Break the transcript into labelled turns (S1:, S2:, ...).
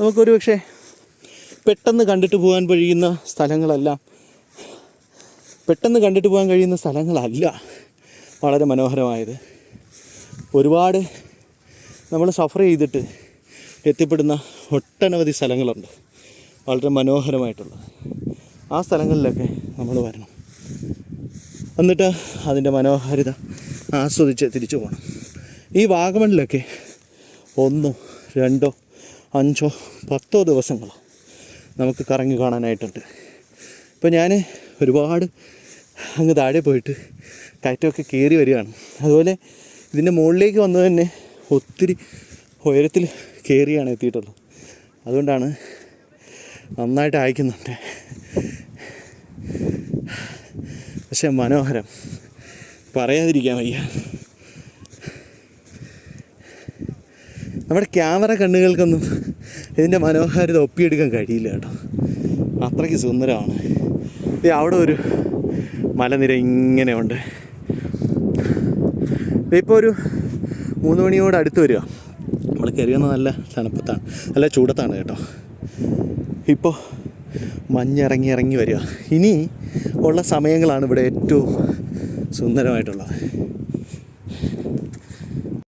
S1: നമുക്കൊരു പക്ഷേ പെട്ടെന്ന് കണ്ടിട്ട് പോകാൻ കഴിയുന്ന സ്ഥലങ്ങളെല്ലാം. പെട്ടെന്ന് കണ്ടിട്ട് പോകാൻ കഴിയുന്ന സ്ഥലങ്ങളല്ല വളരെ മനോഹരമായത്. ഒരുപാട് നമ്മൾ സഫർ ചെയ്തിട്ട് എത്തിപ്പെടുന്ന ഒട്ടനവധി സ്ഥലങ്ങളുണ്ട്. വളരെ മനോഹരമായിട്ടുള്ളത്. ആ സ്ഥലങ്ങളിലൊക്കെ നമ്മൾ വരണം. എന്നിട്ട് അതിന്റെ മനോഹാരിത ആസ്വദിച്ച് തിരിച്ചു പോകണം. ഈ വാഗമണിലൊക്കെ ഒന്നോ രണ്ടോ അഞ്ചോ പത്തോ ദിവസങ്ങളോ നമുക്ക് കറങ്ങി കാണാനായിട്ടുണ്ട്. ഇപ്പം ഞാൻ ഒരുപാട് അങ്ങ് താഴെ പോയിട്ട് കയറ്റമൊക്കെ കയറി വരികയാണ്. അതുപോലെ ഇതിന്റെ മുകളിലേക്ക് വന്നത് തന്നെ ഒത്തിരി ഉയരത്തിൽ കയറിയാണ് എത്തിയിട്ടുള്ളത്. അതുകൊണ്ടാണ് നന്നായിട്ട് അയക്കുന്നുണ്ട്. പക്ഷെ മനോഹരം പറയാതിരിക്കാൻ വയ്യ. നമ്മുടെ ക്യാമറ കണ്ണുകൾക്കൊന്നും ഇതിന്റെ മനോഹാരിത ഒപ്പിയെടുക്കാൻ കഴിയില്ല കേട്ടോ. അത്രയ്ക്ക് സുന്ദരമാണ്. ഈ അവിടെ ഒരു മലനിര ഇങ്ങനെയുണ്ട് ഇപ്പോൾ ഒരു മൂന്ന് മണിയോട് അടുത്ത് വരിക. നമ്മൾ കയറിയുന്ന നല്ല തണുപ്പത്താണ് നല്ല ചൂടത്താണ് കേട്ടോ. ഇപ്പോൾ മഞ്ഞിറങ്ങി ഇറങ്ങി വരിക. ഇനി ഉള്ള സമയങ്ങളാണ് ഇവിടെ ഏറ്റവും സുന്ദരമായിട്ടുള്ളത്.